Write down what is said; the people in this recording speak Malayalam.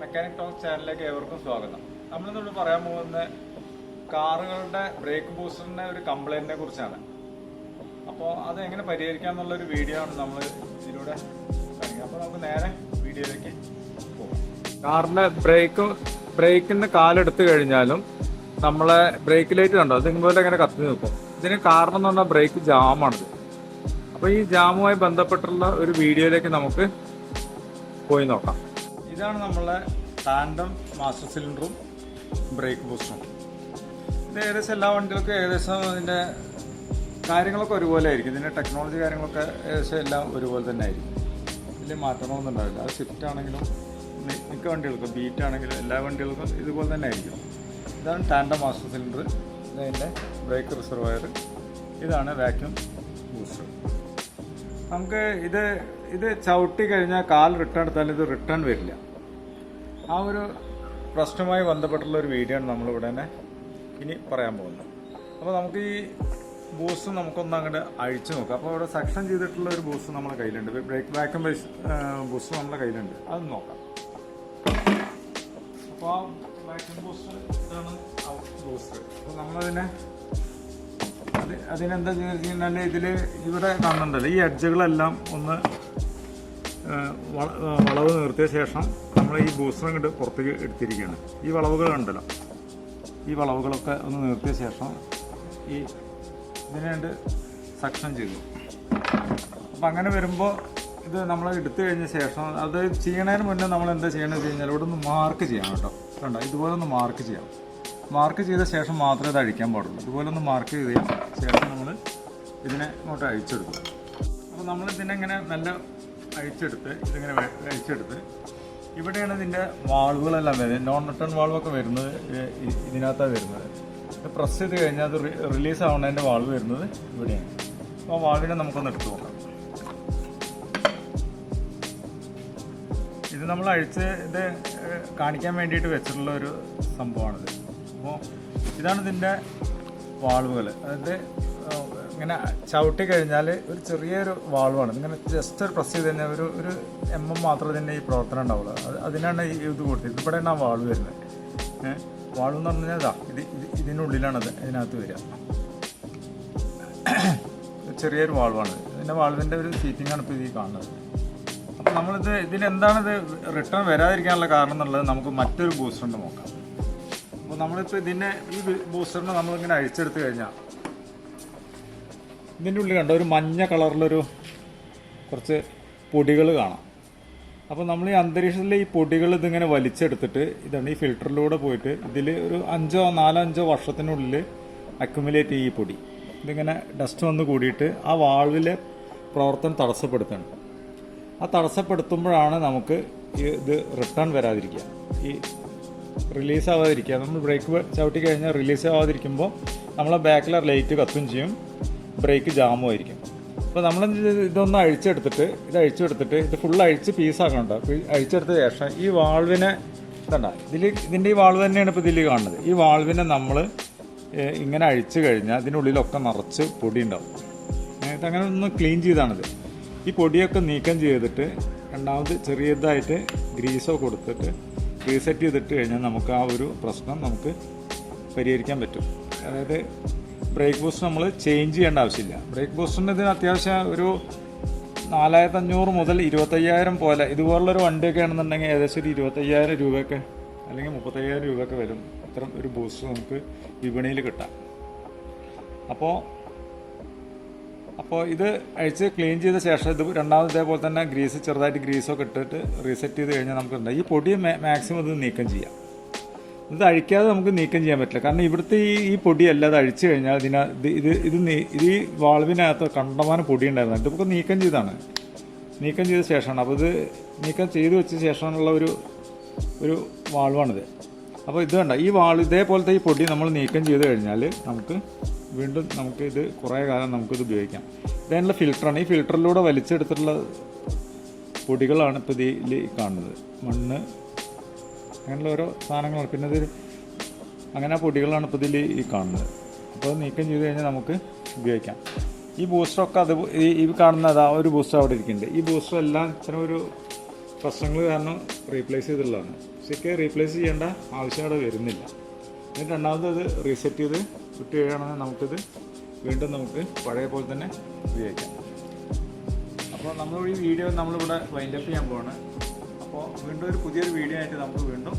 മെക്കാനിക് ടോക്ക് ചാനലിലേക്ക് ഏവർക്കും സ്വാഗതം. നമ്മളിന്നോട് പറയാൻ പോകുന്ന കാറുകളുടെ ബ്രേക്ക് ബൂസ്റ്ററിന്റെ ഒരു കംപ്ലൈന്റിനെ കുറിച്ചാണ്. അപ്പോൾ അത് എങ്ങനെ പരിഹരിക്കാം എന്നുള്ളൊരു വീഡിയോ ആണ് നമ്മൾ ഇതിലൂടെ അപ്പോൾ നമുക്ക് നേരെ വീഡിയോയിലേക്ക് പോകാം കാറിന്റെ ബ്രേക്ക് ബ്രേക്കിന്റെ കാലെടുത്ത് കഴിഞ്ഞാലും നമ്മളെ ബ്രേക്ക് ലൈറ്റ് കണ്ടോ? ഇതുപോലെ ഇങ്ങനെ കത്തി നിൽക്കും. ഇതിന് കാരണം എന്ന് പറഞ്ഞാൽ ബ്രേക്ക് ജാമാണിത്. അപ്പോൾ ഈ ജാമുമായി ബന്ധപ്പെട്ടുള്ള ഒരു വീഡിയോയിലേക്ക് നമുക്ക് പോയി നോക്കാം. ഇതാണ് നമ്മളെ ടാൻഡം മാസ്റ്റർ സിലിണ്ടറും ബ്രേക്ക് ബൂസ്റ്ററും ഇത് ഏകദേശം എല്ലാ വണ്ടികൾക്കും ഏകദേശം അതിന്റെ കാര്യങ്ങളൊക്കെ ഒരുപോലെ ആയിരിക്കും. ഇതിന്റെ ടെക്നോളജി കാര്യങ്ങളൊക്കെ ഏകദേശം എല്ലാം ഒരുപോലെ തന്നെ ആയിരിക്കും. വലിയ മാറ്റങ്ങളൊന്നും ഉണ്ടാവില്ല. അത് സ്വിഫ്റ്റ് ആണെങ്കിലും മിക്ക വണ്ടികൾക്കും ബീറ്റ് ആണെങ്കിലും എല്ലാ വണ്ടികൾക്കും ഇതുപോലെ തന്നെ ആയിരിക്കും. ഇതാണ് ടാൻഡം മാസ്റ്റർ സിലിണ്ടർ. ഇതിന്റെ ബ്രേക്ക് റിസർവയർ ഇതാണ് വാക്യൂം ബൂസ്റ്റർ നമുക്ക് ഇത് ഇത് ചവിട്ടി കഴിഞ്ഞാൽ കാൽ റിട്ടേൺ എടുത്താൽ ഇത് റിട്ടേൺ വരില്ല. ആ ഒരു പ്രശ്നവുമായി ബന്ധപ്പെട്ടുള്ള ഒരു വീഡിയോ ആണ് നമ്മളിവിടെ തന്നെ ഇനി പറയാൻ പോകുന്നത്. അപ്പോൾ നമുക്ക് ഈ ബൂസ്റ്റ് നമുക്കൊന്ന് അങ്ങോട്ട് അഴിച്ചു നോക്കാം. അപ്പോൾ അവിടെ സക്ഷൻ ചെയ്തിട്ടുള്ള ഒരു ബൂസ്റ്റ് നമ്മുടെ കയ്യിലുണ്ട്. ബ്രേക്ക് ബാക്കും ബേസ് നമ്മുടെ കയ്യിലുണ്ട്. അത് നോക്കാം. അപ്പോൾ ആ ബാക്കും ബൂസ്റ്റ് ഇതാണ് ബൂസ്റ്റ് അപ്പോൾ നമ്മളതിനെ അത് അതിനെന്താ കഴിഞ്ഞാൽ ഇതിൽ ഇവിടെ കാണുന്നുണ്ടല്ലോ. ഈ എഡ്ജുകളെല്ലാം ഒന്ന് വളവ് നിർത്തിയ ശേഷം നമ്മൾ ഈ ബൂസ്റ്റർ ഇങ്ങോട്ട് പുറത്തേക്ക് എടുത്തിരിക്കുകയാണ്. ഈ വളവുകൾ ഉണ്ടല്ലോ ഈ വളവുകളൊക്കെ ഒന്ന് നിർത്തിയ ശേഷം ഈ ഇതിനെ കണ്ട് സക്ഷൻ ചെയ്തു. അപ്പം അങ്ങനെ വരുമ്പോൾ ഇത് നമ്മൾ എടുത്തു കഴിഞ്ഞ ശേഷം അത് ചെയ്യണതിന് മുന്നേ നമ്മൾ എന്താ ചെയ്യണമെന്ന് വെച്ച് കഴിഞ്ഞാൽ ഇവിടെ ഒന്ന് മാർക്ക് ചെയ്യണം കേട്ടോ. കണ്ടോ? ഇതുപോലെ ഒന്ന് മാർക്ക് ചെയ്യാം. മാർക്ക് ചെയ്ത ശേഷം മാത്രമേ ഇത് അഴിക്കാൻ പാടുള്ളൂ. ഇതുപോലെ ഒന്ന് മാർക്ക് ചെയ്ത ശേഷം നമ്മൾ ഇതിനെ ഇങ്ങോട്ട് അഴിച്ചെടുക്കും അപ്പോൾ നമ്മൾ ഇതിനെ ഇങ്ങനെ നല്ല അഴിച്ചെടുത്ത് ഇതിങ്ങനെ അഴിച്ചെടുത്ത്. ഇവിടെയാണ് ഇതിന്റെ വാൾവുകളെല്ലാം വരുന്നത്. നോൺ റിട്ടേൺ വാൾവൊക്കെ വരുന്നത് ഇതിനകത്താണ് വരുന്നത്. ഇത് പ്രസ് ചെയ്ത് കഴിഞ്ഞാൽ അത് റിലീസ് ആവുന്നതിന്റെ വാൾവ് വരുന്നത് ഇവിടെയാണ്. അപ്പോൾ ആ വാൾവിനെ നമുക്കൊന്ന് എടുത്തു നോക്കാം. ഇത് നമ്മൾ അഴിച്ച് ഇത് കാണിക്കാൻ വേണ്ടിയിട്ട് വെച്ചിട്ടുള്ള ഒരു സംഭവമാണിത്. അപ്പോൾ ഇതാണ് ഇതിന്റെ വാൾവുകൾ അതായത് ഇങ്ങനെ ചവിട്ടി കഴിഞ്ഞാൽ ഒരു ചെറിയൊരു വാൾവാണ് ഇങ്ങനെ ജസ്റ്റ് ഒരു പ്രസ് ചെയ്ത് കഴിഞ്ഞാൽ ഒരു ഒരു എം എം മാത്രം തന്നെ ഈ പ്രവർത്തനം ഉണ്ടാവുള്ളൂ. അതിനാണ് ഈ ഇത് കൊടുത്തത്. ഇവിടെയാണ് ആ വാൾവ് വരുന്നത്. വാൾവ് എന്ന് പറഞ്ഞു കഴിഞ്ഞാൽ ഇതാ ഇത് ഇത് ഇതിനുള്ളിലാണ് അത് ഇതിനകത്ത് വരിക. ചെറിയൊരു വാൾവാണ് ഇതിന്റെ വാൾവിന്റെ ഒരു സീറ്റിംഗ് ആണ് ഇപ്പോൾ ഇത് കാണുന്നത്. അപ്പോൾ നമ്മളിത് ഇതിലെന്താണിത് റിട്ടേൺ വരാതിരിക്കാനുള്ള കാരണം എന്നുള്ളത് നമുക്ക് മറ്റൊരു ബൂസ്റ്ററിന്റെ നോക്കാം. അപ്പോൾ നമ്മളിപ്പോൾ ഇതിന്റെ ഈ ബൂസ്റ്ററിനെ നമ്മളിങ്ങനെ അഴിച്ചെടുത്ത് കഴിഞ്ഞാൽ ഇതിന്റെ ഉള്ളിൽ കണ്ടോ ഒരു മഞ്ഞ കളറിലൊരു കുറച്ച് പൊടികൾ കാണാം. അപ്പോൾ നമ്മൾ ഈ അന്തരീക്ഷത്തിലെ ഈ പൊടികൾ ഇതിങ്ങനെ വലിച്ചെടുത്തിട്ട് ഇതാണ് ഈ ഫിൽറ്ററിലൂടെ പോയിട്ട് ഇതിൽ ഒരു അഞ്ചോ നാലോ അഞ്ചോ വർഷത്തിനുള്ളിൽ അക്യുമുലേറ്റ് ചെയ്യും ഈ പൊടി. ഇതിങ്ങനെ ഡസ്റ്റ് വന്ന് കൂടിയിട്ട് ആ വാൾവിലെ പ്രവർത്തനം തടസ്സപ്പെടുത്തുന്നുണ്ട് ആ തടസ്സപ്പെടുത്തുമ്പോഴാണ് നമുക്ക് ഇത് റിട്ടേൺ വരാതിരിക്കുക. ഈ റിലീസ് ആവാതിരിക്കുക. നമ്മൾ ബ്രേക്ക് ചവിട്ടി കഴിഞ്ഞാൽ റിലീസ് ആവാതിരിക്കുമ്പോൾ നമ്മളെ ബാക്കിലെ ലൈറ്റ് കത്തും ചെയ്യും. ബ്രേക്ക് ജാമും ആയിരിക്കും അപ്പോൾ നമ്മൾ ഇതൊന്ന് അഴിച്ചെടുത്തിട്ട് ഇത് അഴിച്ചെടുത്തിട്ട് ഇത് ഫുൾ അഴിച്ച് പീസാക്കണം കേട്ടോ അപ്പോൾ അഴിച്ചെടുത്ത ശേഷം ഈ വാൾവിനെ ഇതണ്ട ഇതിൽ ഇതിന്റെ ഈ വാൾവ് തന്നെയാണ് ഇപ്പോൾ ഇതിൽ കാണുന്നത്. ഈ വാൾവിനെ നമ്മൾ ഇങ്ങനെ അഴിച്ചു കഴിഞ്ഞാൽ ഇതിനുള്ളിലൊക്കെ നിറച്ച് പൊടി ഉണ്ടാവും അങ്ങനെ ഒന്ന് ക്ലീൻ ചെയ്താണിത്. ഈ പൊടിയൊക്കെ നീക്കം ചെയ്തിട്ട് രണ്ടാമത് ചെറിയതായിട്ട് ഗ്രീസോ കൊടുത്തിട്ട് റീസെറ്റ് ചെയ്തിട്ട് കഴിഞ്ഞാൽ നമുക്ക് ആ ഒരു പ്രശ്നം നമുക്ക് പരിഹരിക്കാൻ പറ്റും. അതായത് ബ്രേക്ക് ബൂസ്റ്റർ നമ്മൾ ചേഞ്ച് ചെയ്യേണ്ട ആവശ്യമില്ല. ബ്രേക്ക് ബൂസ്റ്ററിന് ഇതിന് അത്യാവശ്യം ഒരു നാലായിരത്തി അഞ്ഞൂറ് മുതൽ ഇരുപത്തയ്യായിരം പോലെ ഇതുപോലുള്ളൊരു വണ്ടിയൊക്കെ ആണെന്നുണ്ടെങ്കിൽ ഏകദേശം ഒരു ഇരുപത്തയ്യായിരം രൂപയൊക്കെ അല്ലെങ്കിൽ മുപ്പത്തയ്യായിരം രൂപയൊക്കെ വരും. അത്തരം ഒരു ബൂസ്റ്റർ നമുക്ക് വിപണിയിൽ കിട്ടാം. അപ്പോൾ അപ്പോൾ ഇത് അഴിച്ച് ക്ലീൻ ചെയ്ത ശേഷം ഇത് രണ്ടാമത് ഇതേപോലെ തന്നെ ഗ്രീസ് ചെറുതായിട്ട് ഗ്രീസൊക്കെ ഇട്ടിട്ട് റീസെറ്റ് ചെയ്ത് കഴിഞ്ഞാൽ നമുക്ക് ഉണ്ടാവും ഈ പൊടി മാക്സിമം ഇത് നീക്കം ചെയ്യാം. ഇത് അഴിക്കാതെ നമുക്ക് നീക്കം ചെയ്യാൻ പറ്റില്ല. കാരണം ഇവിടുത്തെ ഈ ഈ പൊടി അല്ലാതെ അഴിച്ചു കഴിഞ്ഞാൽ ഇതിന ഇത് ഇത് ഇത് ഈ വാൾവിനകത്ത് കണ്ടമാനം പൊടി ഉണ്ടായിരുന്നു ഇതിപ്പോൾ നീക്കം ചെയ്താണ് നീക്കം ചെയ്ത ശേഷമാണ്. അപ്പോൾ ഇത് നീക്കം ചെയ്തു വെച്ച ശേഷമുള്ള ഒരു ഒരു വാൾവാണിത്. അപ്പോൾ ഇത് വേണ്ട ഈ വാൾ ഇതേപോലത്തെ ഈ പൊടി നമ്മൾ നീക്കം ചെയ്ത് കഴിഞ്ഞാൽ നമുക്ക് വീണ്ടും നമുക്ക് ഇത് കുറേ കാലം നമുക്കിത് ഉപയോഗിക്കാം. ഇതിനുള്ള ഫിൽട്ടറാണ്. ഈ ഫിൽട്ടറിലൂടെ വലിച്ചെടുത്തിട്ടുള്ള പൊടികളാണ് ഇപ്പോൾ ഇതിൽ കാണുന്നത്. മണ്ണ് അങ്ങനെയുള്ള ഓരോ സാധനങ്ങളാണ്. പിന്നെ ഇത് അങ്ങനെ പൊടികളാണ് ഇപ്പോൾ ഇതിൽ ഈ കാണുന്നത്. അപ്പോൾ നീക്കം ചെയ്ത് കഴിഞ്ഞാൽ നമുക്ക് ഉപയോഗിക്കാം. ഈ ബൂസ്റ്ററൊക്കെ അത് ഈ കാണുന്നത് ഒരു ബൂസ്റ്റർ അവിടെ ഇരിക്കുന്നുണ്ട്. ഈ ബൂസ്റ്റർ എല്ലാം ഇത്ര ഒരു പ്രശ്നങ്ങൾ കാരണം റീപ്ലേസ് ചെയ്തിട്ടുള്ളതാണ്. ശരിക്ക് റീപ്ലേസ് ചെയ്യേണ്ട ആവശ്യം അവിടെ വരുന്നില്ല. പിന്നെ രണ്ടാമത് അത് റീസെറ്റ് ചെയ്ത് വിട്ട് കഴിയുകയാണെങ്കിൽ നമുക്കിത് വീണ്ടും നമുക്ക് പഴയ പോലെ തന്നെ ഉപയോഗിക്കാം. അപ്പോൾ നമ്മൾ ഈ വീഡിയോ നമ്മളിവിടെ വൈൻഡപ്പ് ചെയ്യാൻ പോവാണ്. അപ്പോൾ വീണ്ടും ഒരു പുതിയൊരു വീഡിയോ ആയിട്ട് നമ്മൾ വീണ്ടും